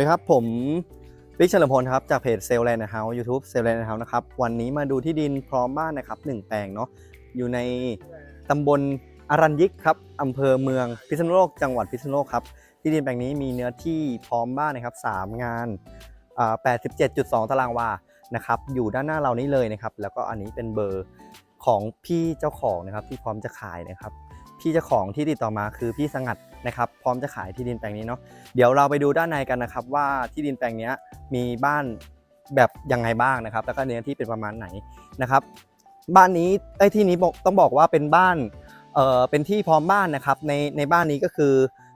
ดีครับ ผมบิ๊กเฉลิมพลครับ จากเพจเซลแลนด์เฮาส์ยูทูบเซลแลนด์เฮาส์นะครับ วันนี้มาดูที่ดินพร้อมบ้านนะครับหนึ่งแปลงเนาะอยู่ในตำบลอารัญยิกครับอำเภอเมืองพิษณุโลกจังหวัดพิษณุโลกครับ ที่ดินแปลงนี้มีเนื้อที่พร้อมบ้านนะครับ3งานอ่า87.2 ตารางวานะครับอยู่ด้านหน้าเรานี้เลยนะครับ แล้วก็อันนี้เป็นเบอร์ของพี่เจ้าของนะครับที่พร้อมจะขายนะครับ พี่เจ้าของที่ติดต่อมาคือพี่สงัดนะครับพร้อมจะขายที่ดินแปลงนี้เนาะเดี๋ยวเราไปดูด้านในกันนะครับ ว่าที่ดินแปลงนี้มีบ้านแบบยังไงบ้างนะครับ แล้วก็เนื้อที่เป็นประมาณไหนนะครับ บ้านนี้ไอ้ที่นี้ต้องบอกว่าเป็นบ้านเอ่อเป็นที่พร้อมบ้านนะครับ ในในบ้านนี้ก็คือ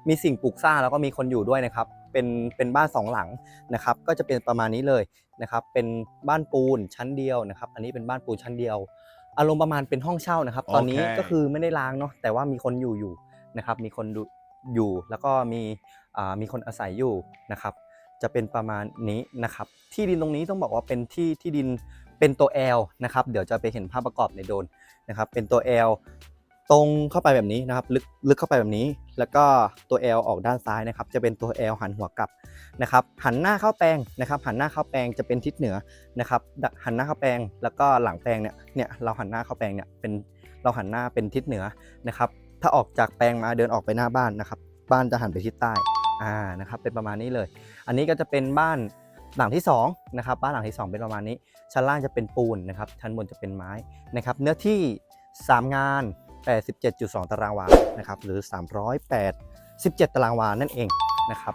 มีสิ่งปลูกสร้างแล้วก็มีคนอยู่ด้วยนะครับ เป็นเป็นบ้านสองหลังนะครับ ก็จะเป็นประมาณนี้เลยนะครับ เป็นบ้านปูนชั้นเดียวนะครับ อันนี้เป็นบ้านปูนชั้นเดียว อารมณ์ประมาณเป็นห้องเช่านะครับ ตอนนี้โอเคก็คือไม่ได้ล้างเนาะแต่ว่ามีคนอยู่อยู่นะครับ มีคนดูอยู่แล้วก็มีอ่ามีคนอาศัยอยู่นะครับ จะเป็นประมาณนี้นะครับ ที่ดินตรงนี้ต้องบอกว่าเป็นที่ที่ดินเป็นตัว L นะครับ เดี๋ยวจะไปเห็นภาพประกอบในโดรนนะครับ เป็นตัว L ตรงเข้าไปแบบนี้นะครับ ลึกลึกเข้าไปแบบนี้ แล้วก็ตัว L ออกด้านซ้ายนะครับ จะเป็นตัว L หันหัวกลับนะครับ หันหน้าเข้าแปลงนะครับ หันหน้าเข้าแปลงจะเป็นทิศเหนือนะครับ หันหน้าเข้าแปลงแล้วก็หลังแปลงเนี่ยเนี่ยเราหันหน้าเข้าแปลงเนี่ยเป็นเราหันหน้าเป็นทิศเหนือนะครับ ถ้าออกจากแปลงมาเดินออกไปหน้าบ้านนะครับ บ้านจะหันไปทิศใต้อ่านะครับ เป็นประมาณนี้เลย อันนี้ก็จะเป็นบ้านหลังที่2นะครับบ้านหลังที่ 2 เป็นประมาณนี้ ชั้นล่างจะเป็นปูนนะครับ ชั้นบนจะเป็นไม้นะครับ เนื้อที่ 3 งาน 87.2 ตารางวานะครับหรือ 387 ตารางวานั่นเองนะครับ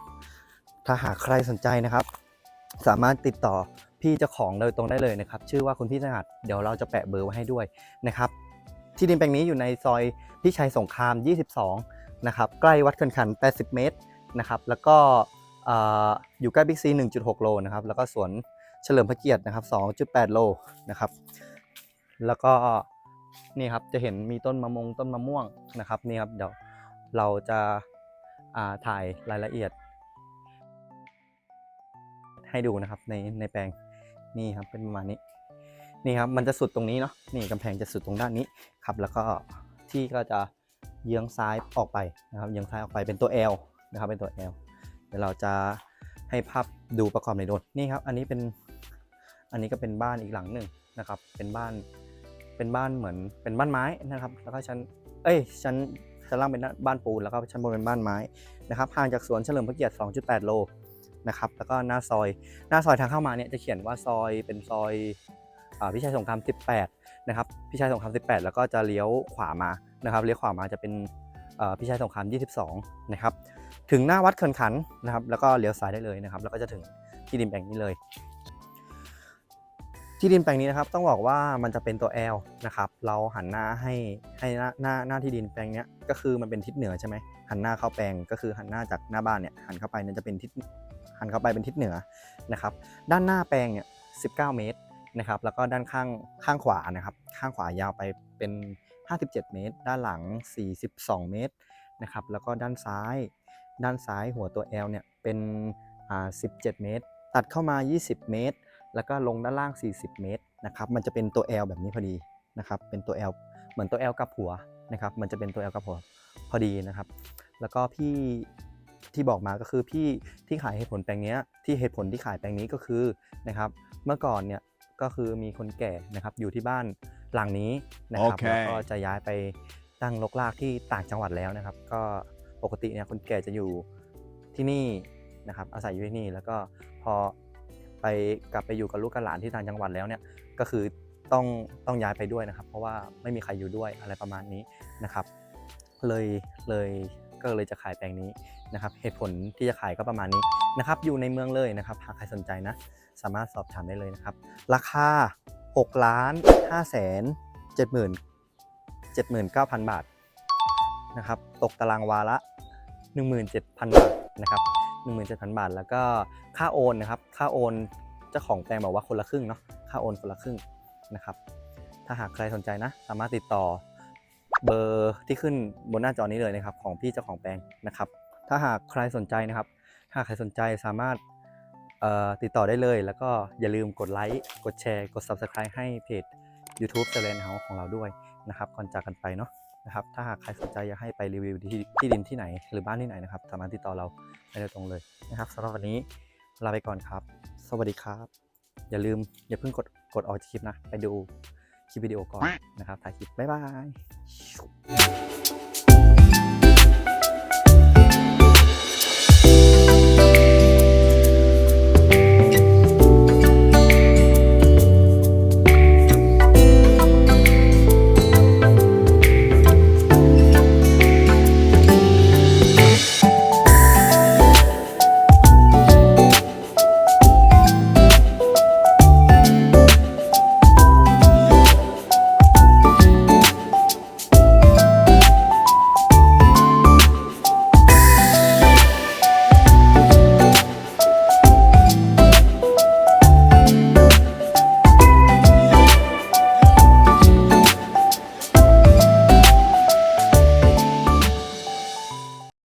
ถ้าหากใครสนใจนะครับ สามารถติดต่อพี่เจ้าของโดยตรงได้เลยนะครับ ชื่อว่าคุณพี่สงัดเดี๋ยวเราจะแปะเบอร์ไว้ให้ด้วยนะครับที่ดินแปลงนี้อยู่ในซอยพิชัยสงคราม 22 นะครับใกล้วัดเขื่อนขัน 80 เมตรนะครับแล้วก็เอ่ออยู่ใกล้บิ๊กซี 1.6 โลนะครับแล้วก็สวนเฉลิมพระเกียรตินะครับ 2.8 โลนะครับแล้วก็ นี่ครับจะเห็นมีต้นมะมงต้นมะม่วงนะครับนี่ครับเดี๋ยวเราจะาถ่ายรายละเอียด ให้ดูนะครับในในแปลงนี่ครับเป็นประมาณนี้นี่ครับมันจะสุดตรงนี้เนาะนี่กำแพงจะสุดตรงด้านนี้ครับ แล้วก็ที่ก็จะเยื้องซ้ายออกไปนะครับเยื้องซ้ายออกไปเป็นตัว L นะครับเป็นตัว L เดี๋ยวเราจะให้ภาพดูประกอบในโดนนี่ครับ อันนี้เป็นอันนี้ก็เป็นบ้านอีกหลังหนึ่งนะครับ เป็นบ้าน เป็นบ้านเหมือนเป็นบ้านไม้นะครับ แล้วก็ชั้น เอ้ย ชั้นชั้นล่างเป็นบ้านปูน แล้วก็ชั้นบนเป็นบ้านไม้นะครับ ห่างจากสวนเฉลิมพระเกียรติ 2.8 โลนะครับ แล้วก็หน้าซอย หน้าซอยทางเข้ามาเนี่ยจะเขียนว่าซอยเป็นซอยอพิชัยสงคราม 18 นะครับ พิชัยสงคราม 18 แล้วก็จะเลี้ยวขวามานะครับ เลี้ยวขวามาจะเป็นพิชัยสงคราม 22 นะครับ ถึงหน้าวัดเขื่อนขันนะครับ แล้วก็เลี้ยวซ้ายได้เลยนะครับ แล้วก็จะถึงที่ดินแปลงนี้เลย ที่ดินแปลงนี้นะครับต้องบอกว่ามันจะเป็นตัว L นะครับเราหันหน้าให้ให้หน้าหน้าหน้าที่ดินแปลงนี้ก็คือมันเป็นทิศเหนือใช่ไหมหันหน้าเข้าแปลงก็คือหันหน้าจากหน้าบ้านเนี่ยหันเข้าไปเนี่ยจะเป็นทิศหันเข้าไปเป็นทิศเหนือนะครับด้านหน้าแปลงเนี่ย19 เมตรนะครับแล้วก็ด้านข้างข้างขวานะครับข้างขวายาวไปเป็น 57 เมตร ด้านหลัง 42 เมตรนะครับแล้วก็ด้านซ้าย ด้านซ้ายหัวตัว L เนี่ยเป็นอ่า17 เมตร ตัดเข้ามา 20 เมตร แล้วก็ลงด้านล่าง 40 เมตรนะครับ มันจะเป็นตัว L แบบนี้พอดีนะครับ เป็นตัว L เหมือนตัว L กับหัวนะครับ มันจะเป็นตัว L กับหัวพอดีนะครับ แล้วก็พี่ที่บอกมาก็คือพี่ที่ขายเหตุผลแปลงเนี้ยที่เหตุผลที่ขายแปลงนี้ก็คือนะครับเมื่อก่อนเนี่ยก็คือมีคนแก่นะครับอยู่ที่บ้านหลังนี้นะครับโอเคแล้วก็จะย้ายไปตั้งรกรากที่ต่างจังหวัดแล้วนะครับ ก็ปกติเนี่ยคนแก่จะอยู่ที่นี่นะครับอาศัยอยู่ที่นี่แล้วก็พอ ไปกลับไปอยู่กับลูกกับหลานที่ต่างจังหวัดแล้วเนี่ยก็คือต้องต้องย้ายไปด้วยนะครับ เพราะว่าไม่มีใครอยู่ด้วยอะไรประมาณนี้นะครับ เลยเลยก็เลยจะขายแปลงนี้นะครับ เหตุผลที่จะขายก็ประมาณนี้นะครับ อยู่ในเมืองเลยนะครับ หากใครสนใจนะ สามารถสอบถามได้เลยนะครับ ราคา6ล้าน5แสน7หมื่น79,000 บาทนะครับ ตกตารางวาละ 17,000 บาทนะครับ 17,000 บาท แล้วก็ค่าโอนนะครับ ค่าโอนเจ้าของแปลงบอกว่าคนละครึ่งเนาะ ค่าโอนคนละครึ่งนะครับ ถ้าหากใครสนใจนะ สามารถติดต่อเบอร์ที่ขึ้นบนหน้าจอนี้เลยนะครับ ของพี่เจ้าของแปลงนะครับ ถ้าหากใครสนใจนะครับ ถ้าใครสนใจสามารถติดต่อได้เลย แล้วก็อย่าลืมกดไลค์ กดแชร์ กด Subscribe ให้เพจ YouTube s e l e n House ของเราด้วยนะครับ ก่อนจากกันไปเนาะ นะครับ ถ้าหากใครสนใจอยากให้ไปรีวิวที่ที่ดินที่ไหน หรือบ้านที่ไหนนะครับ สามารถติดต่อเราได้โดยตรงเลยนะครับสำหรับวันนี้ลาไปก่อนครับ สวัสดีครับ อย่าลืมอย่าเพิ่งกดกดออกจากคลิปนะ ไปดูคลิปวิดีโอก่อนนะครับถ่ายคลิป บ๊ายบาย